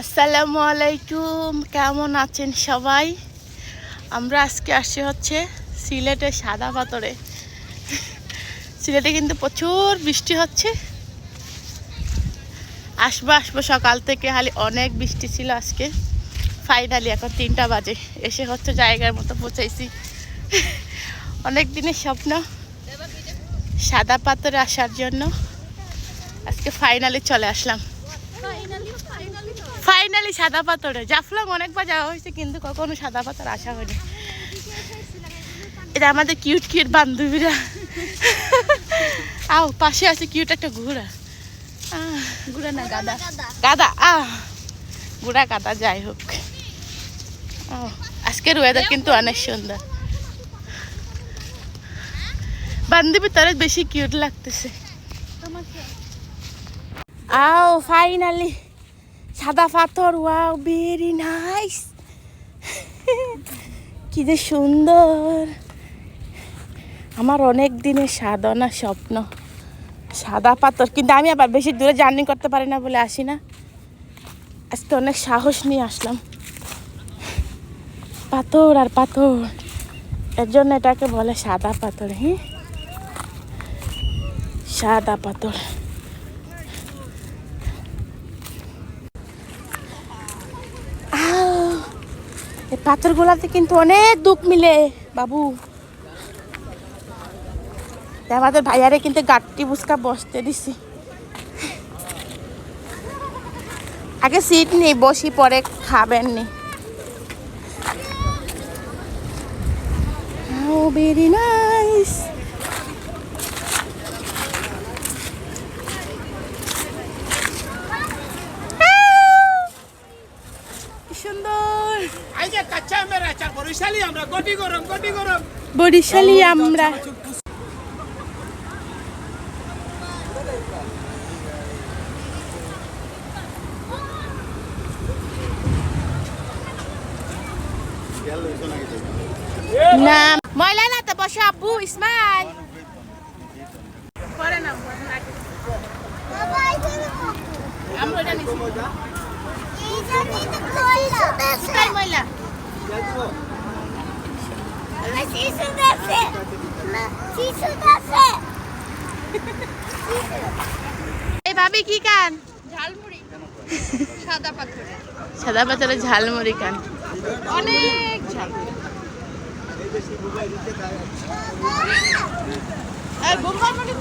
আসসালামু আলাইকুম, কেমন আছেন সবাই? আমরা আজকে আসছি হচ্ছে সিলেটে সাদা পাথরে। সিলেটে কিন্তু প্রচুর বৃষ্টি হচ্ছে। আসব আসব সকাল থেকে, খালি অনেক বৃষ্টি ছিল আজকে। ফাইনালি এখন তিনটা বাজে, এসে হচ্ছে জায়গার মতো পৌঁছাইছি। অনেক দিনের স্বপ্ন, সাদা পাথরে আসার জন্য। আজকে ফাইনালি চলে আসলাম। ফাইনালি সাদা পাথরে জাফলং অনেকবার যাওয়া হয়েছে কিন্তু কখনো সাদা পাথর আসা হয়নি। এটা আমাদের কিউট কিউট বান্ধবীরা। আও পাশে আছে কিউট একটা ঘোড়া। আহ, ঘোড়া না গাদা। গাদা আহ ঘোড়া গাদা যাই হোক। আজকের ওয়েদার কিন্তু অনেক সুন্দর। বান্ধবী তার বেশি কিউট লাগতেছে। আও ফাইনালি সাদা পাথর ওয়াও ভেরি নাইস কি যে সুন্দর। আমার অনেক দিনের সাধনা স্বপ্ন। সাদা পাথর, কিন্তু আমি আবার বেশি দূরে জার্নি করতে পারি না বলে আসি না। আজকে অনেক সাহস নিয়ে আসলাম। পাথর আর পাথর। এর জন্য এটাকে বলে সাদা পাথর হ্যাঁ? সাদা পাথর। এই পাথরগুলাতে কিন্তু অনেক দুঃখ মিলে বাবু। আমাদের ভাইয়ারে কিন্তু গাটটি বুসকা বসতে দিছি। আগে সিট নেই বসি পরে খাবেন নি। Oh, very nice. কি সুন্দর এই যে কাচ্চা আমের আচার বরিশালি আমরা গটি গরম গটি গরম। বরিশালি আমরা। না ময়লা না তো বসে আব্বু ইসমাইল। পরে না আমরা এই ভাবি কি কান? ঝালমুড়ি। সাদা পাথরে। সাদা পাথরের ঝালমুড়ি কান। অনেক ঝাল। এই বোম্বাই মুড়ি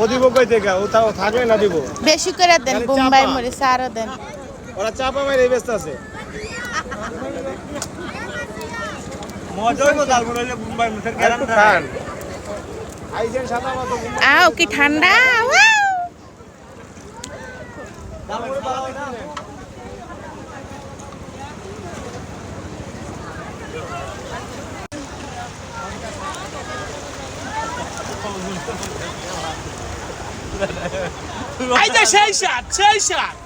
ও দিব কই থেকে? ও তাও থাকলে না দিব? বেশি করে দেন বোম্বাই আরও দেন। ওরা চাপা মাইরে ব্যস্ত আছে। মজা হইব দাল মুম্বাই মুখের গেরাম খান। আইছেন সাদা মতো আও কি ঠান্ডা এই যে সেই সাত সেই সাত